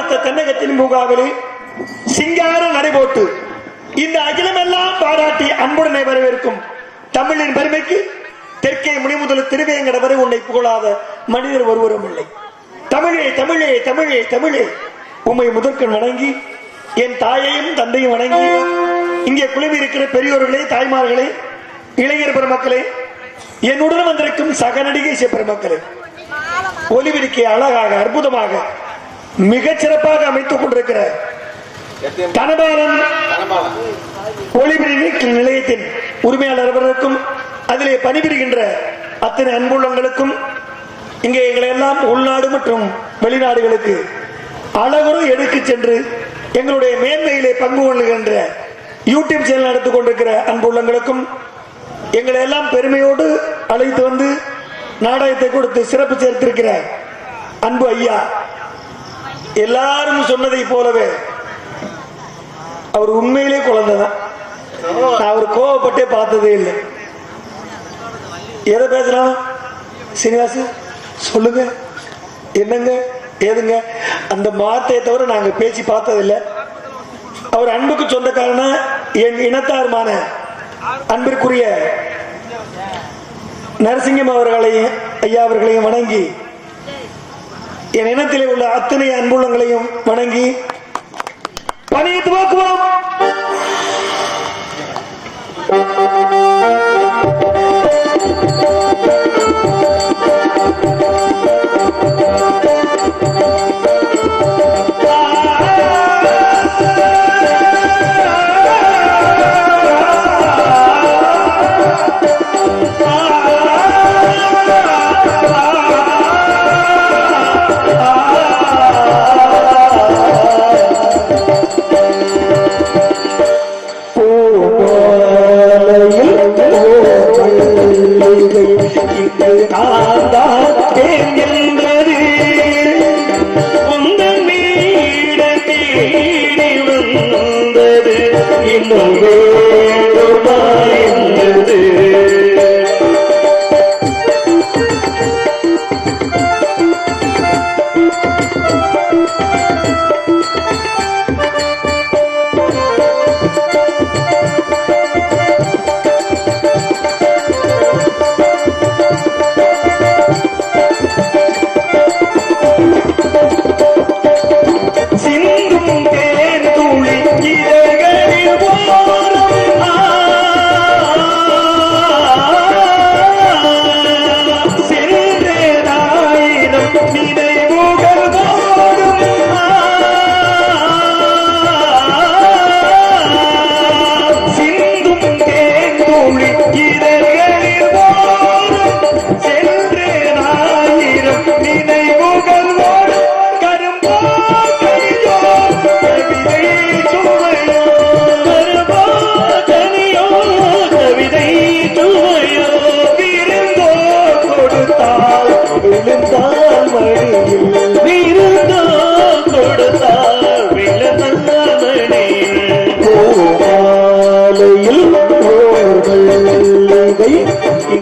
சங்கம் தென்னகத்தின் மூகாவிலே சிங்கார நடைபோட்டு இந்த அகிலமெல்லாம் பாராட்டி அன்புடனே வரவேற்கும் தமிழின் பெருமைக்கு தெற்கே முனிமுதல் திருவேங்கட வரை உன்னை புகழாத மனிதர் ஒருவரும் இல்லை. தமிழே தமிழே தமிழே தமிழே உண்மை முதற்கண் வணங்கி என் தாயையும் தந்தையும் வணங்கி இங்கே குழுவி இருக்கிற பெரியோர்களே தாய்மார்களே இளைஞர் பெருமக்களே என்னுடன் வந்திருக்கும் சக நடிகை பெருமக்களே ஒலிவிருக்கே அழகாக அற்புதமாக மிகச் சிறப்பாக அமைத்துக் கொண்டிருக்கிற தனபாலன் ஒளிபெருக்கி நிலையத்தின் உரிமையாளர் அவர்களுக்கும் அதிலே பணிபுரிகின்ற அத்தனை அன்புள்ளங்களுக்கும் இங்கே எங்களை எல்லாம் உள்நாடு மற்றும் வெளிநாடுகளுக்கு அழகுறு எடுத்து சென்று எங்களுடைய மேன்மையிலே பங்கு கொள்ளுகின்ற யூடியூப் சேனல் நடத்திக் கொண்டிருக்கிற அன்புள்ளங்களுக்கும் எங்களை எல்லாம் பெருமையோடு அழைத்து வந்து நாடகத்தை கொடுத்து சிறப்பு சேர்த்திருக்கிற அன்பு ஐயா எல்லாரும் சொன்னதை போலவே. அவர் உண்மையிலே குழந்தைதான். நான் அவர் கோவப்பட்டே பார்த்ததே இல்லை. எதை பேசலாம் சீனிவாசு சொல்லுங்க. என்னங்க? ஏதுங்க? அந்த வார்த்தையை தவிர நாங்கள் பேசி பார்த்ததில்லை. அவர் அன்புக்கு சொந்தக்காரன? என் இனத்தாருமான அன்பிற்குரிய நரசிங்கம் அவர்களையும் ஐயா அவர்களையும் வணங்கி என் இனத்திலே உள்ள அத்தனை அன்புள்ளங்களையும் வணங்கி பணியை துவக்குவோம்.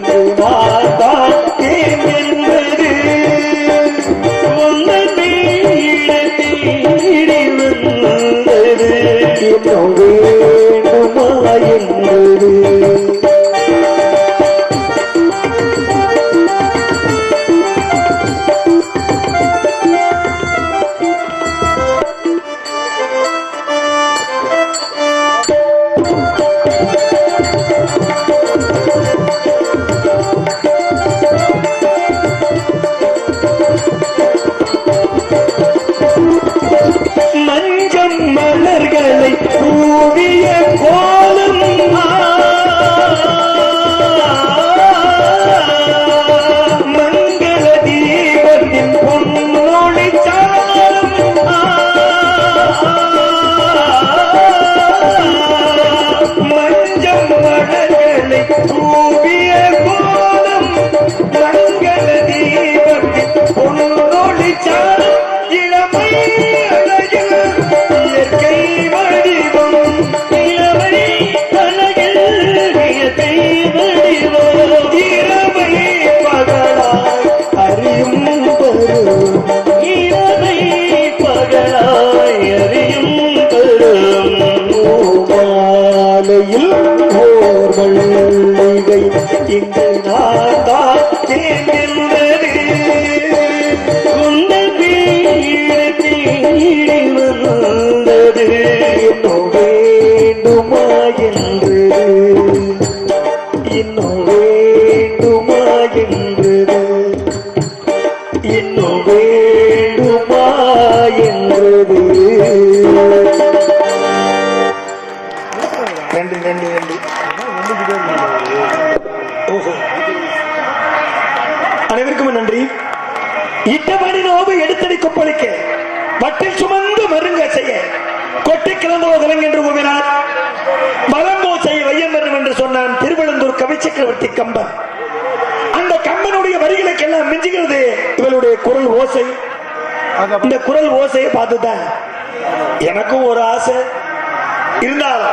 இங்கு நான் தான் ஏன் என்பது இந்த குரல் ஓசையை பார்த்துதான் எனக்கும் ஒரு ஆசை. இருந்தாலும்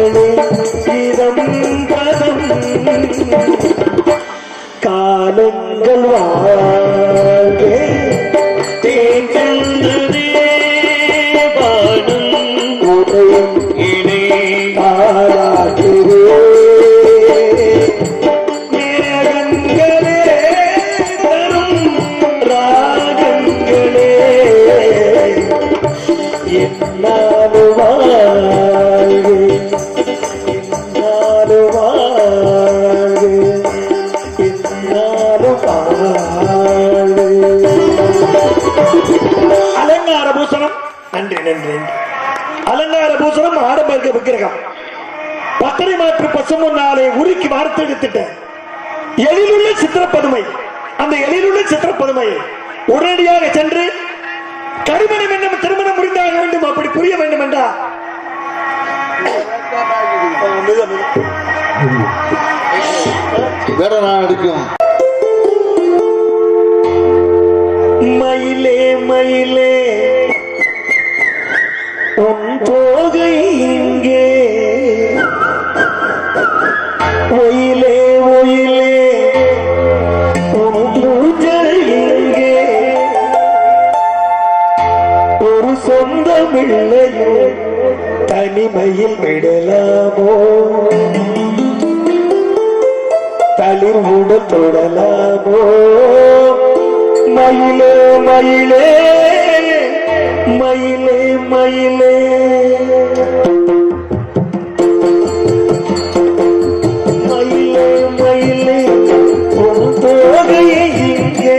கடலே இதம் பதம் காலம் வார்த்தெடுத்துட்டேன் எழிலுள்ள சித்திரப்பதுமை அந்த எழிலுள்ள சித்திரப்பதுமை உடனடியாக சென்று கருமணம் என்ன திருமணம் முடிந்தாக வேண்டும் அப்படி புரிய வேண்டும் என்றார் மயிலே மயிலே தனிமையில் விடலாமோ? தளிர்வுடன் தொடலாமோ? மயிலே மயிலே மயிலே மயிலே. மயிலே மயிலே ஒரு தோகையை இங்கே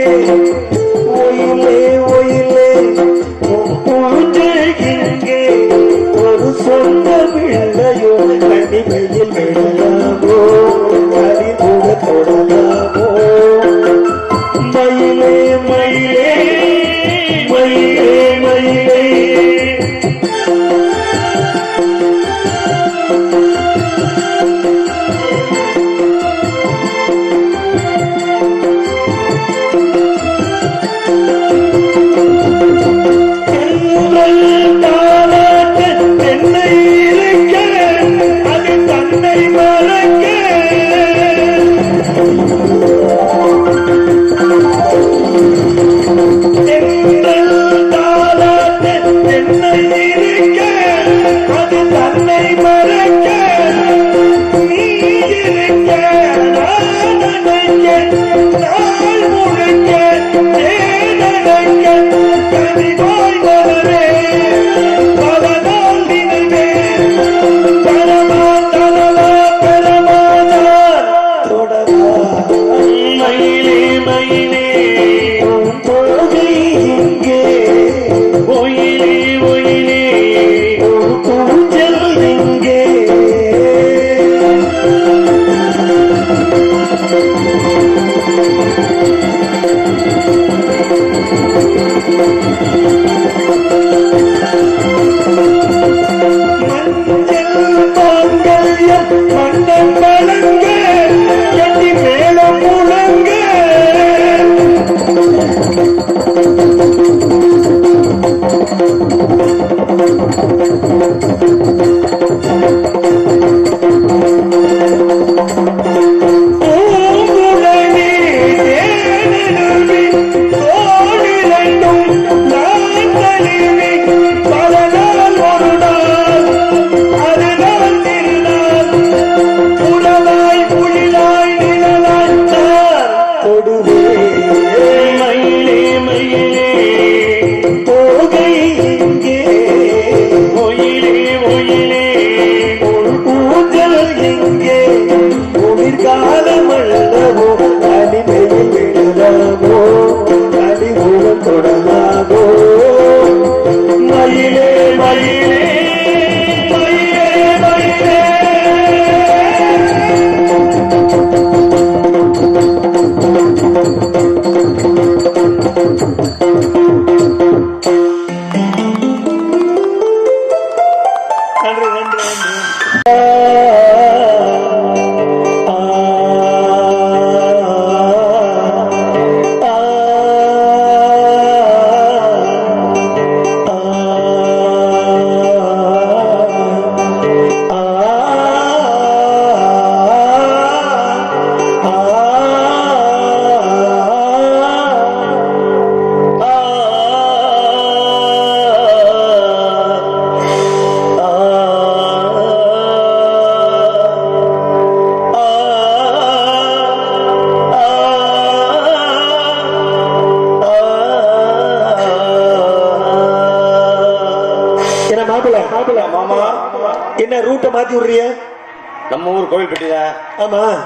கோவில்பட்டி ஆமா.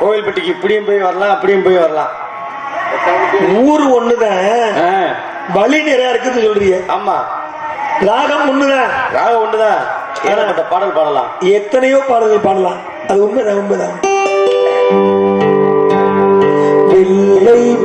கோவில்பட்டிக்கு இப்படியும் போய் வரலாம் அப்படியும் போய் வரலாம். ஊர் ஒண்ணுதான். வழி நிறைய இருக்குன்னு சொல்றீங்க. ஆமா. ராகம் ஒண்ணுதான். ராகம் ஒண்ணுதான். ஏகப்பட்ட பாடல் பாடலாம்? எத்தனையோ பாடல்கள் பாடலாம். அது உண்மைதான் உண்மைதான். வெள்ளை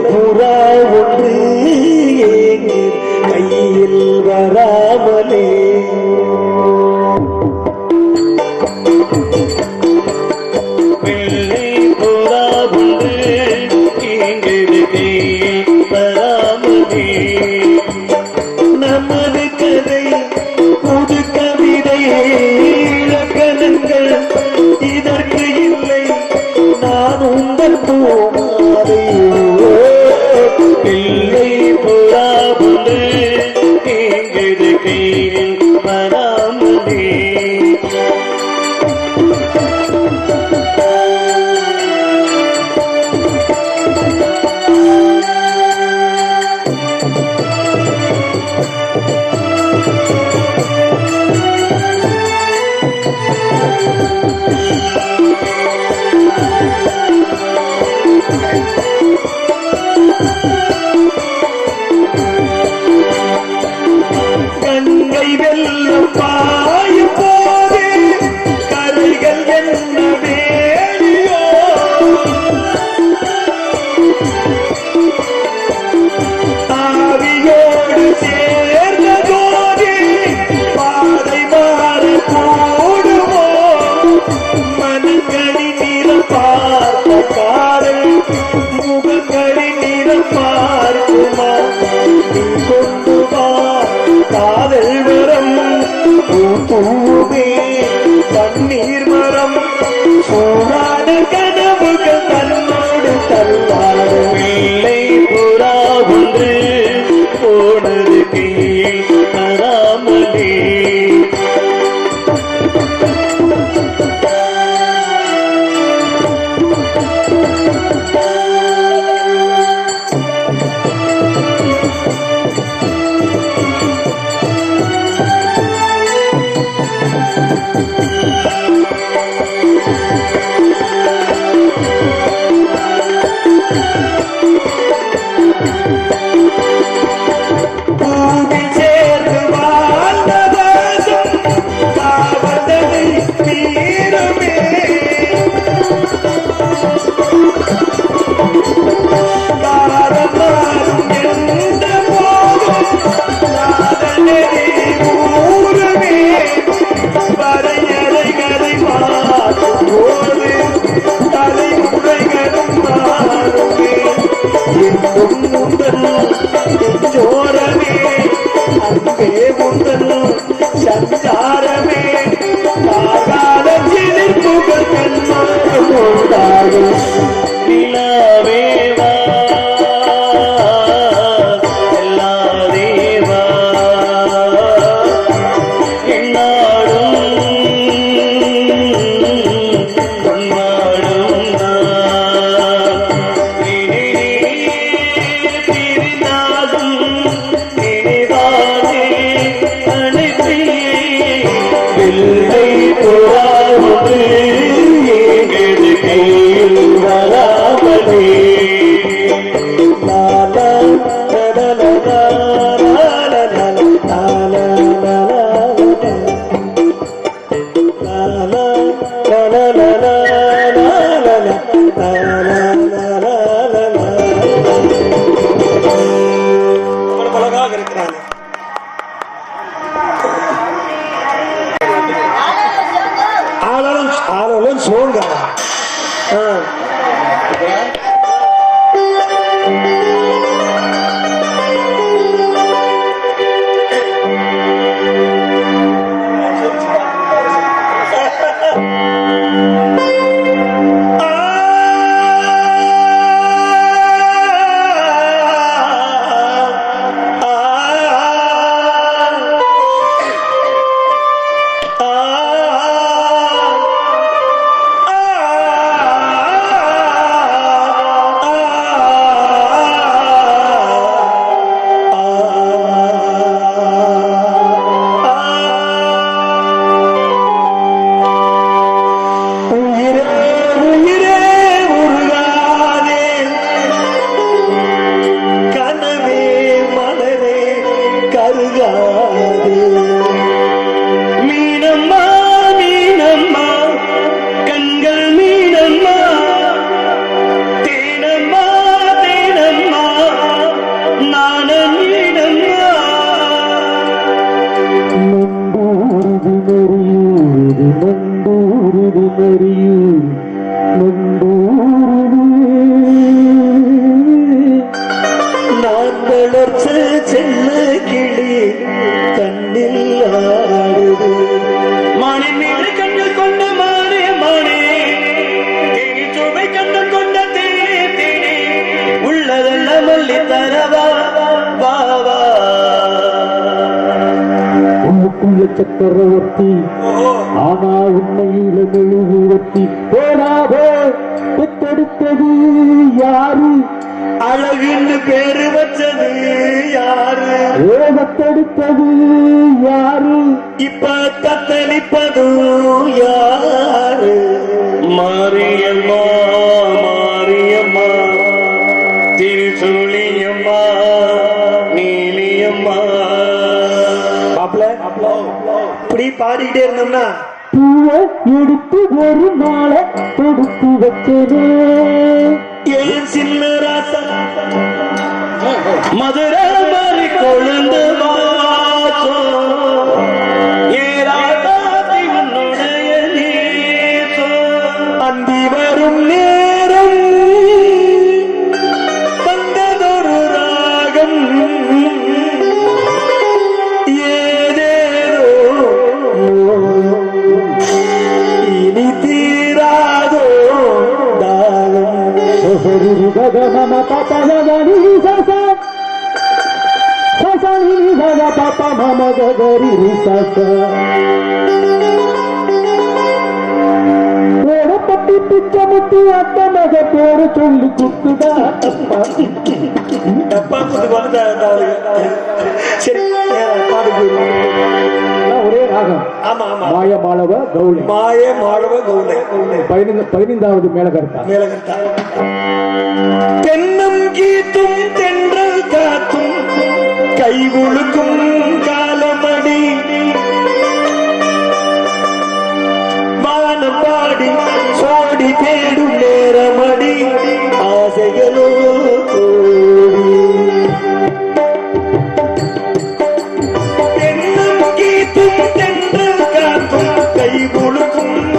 சக்கரவர்த்தி ஆனா உண்மையில மெழுகுவர்த்தி. போனாதே பெத்தெடுத்தது யாரு? அழகின்னு பேரு வச்சது யாரு? ஏதத்தெடுத்தது யாரு? பாடிக்கிட்டே இருந்தோம்னா பூவை எடுத்து ஒரு நாளை கொடுத்து வச்சது மேலகம் ஆமா ஆமா. மாய மாளவ கவுளை மாய மாளவ கவுளை பதினைந்து பதினைந்தாவது மேலகர்த்தா. மேலகர்த்தா. தென்னம் கீத்தும் தென்றல் காத்தும் கைகுலுக்கும் Oh.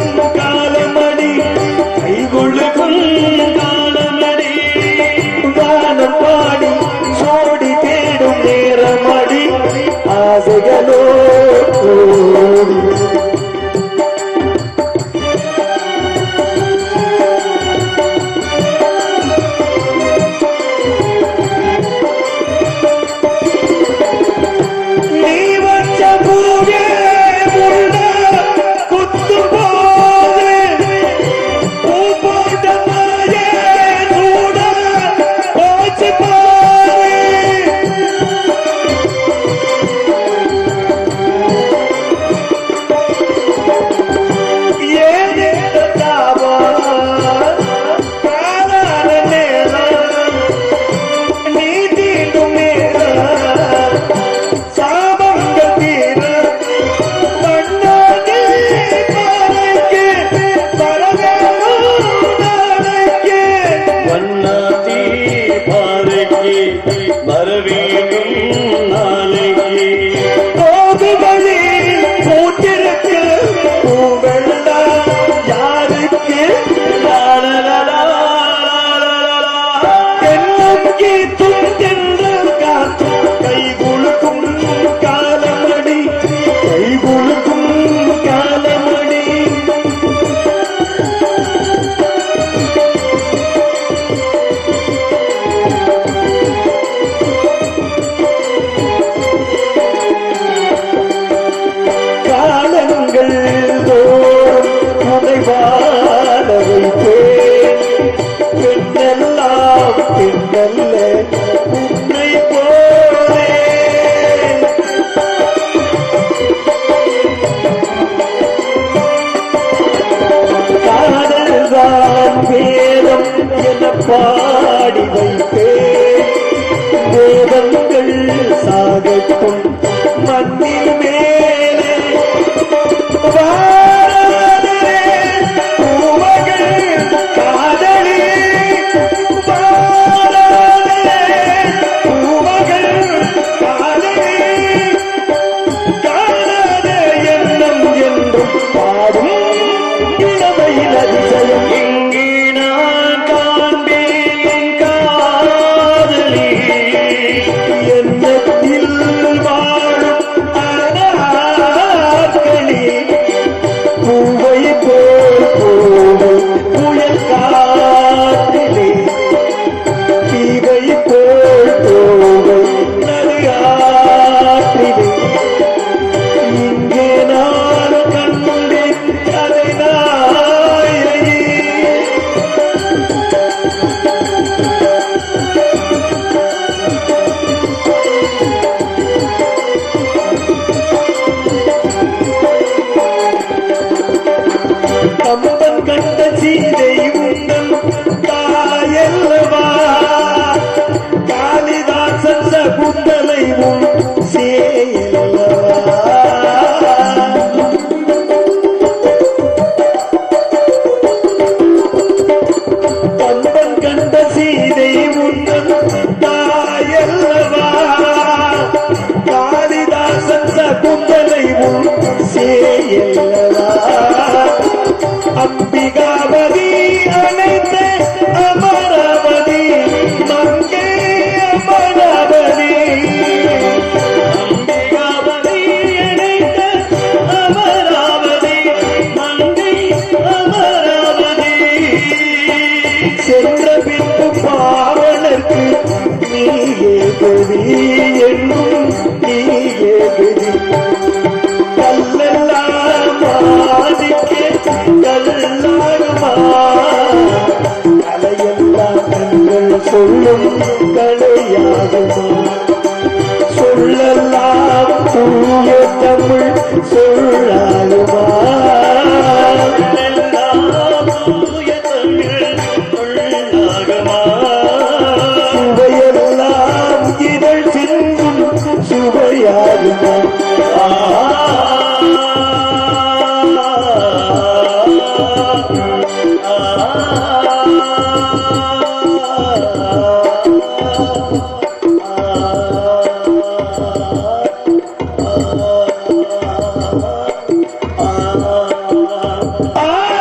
Thank you.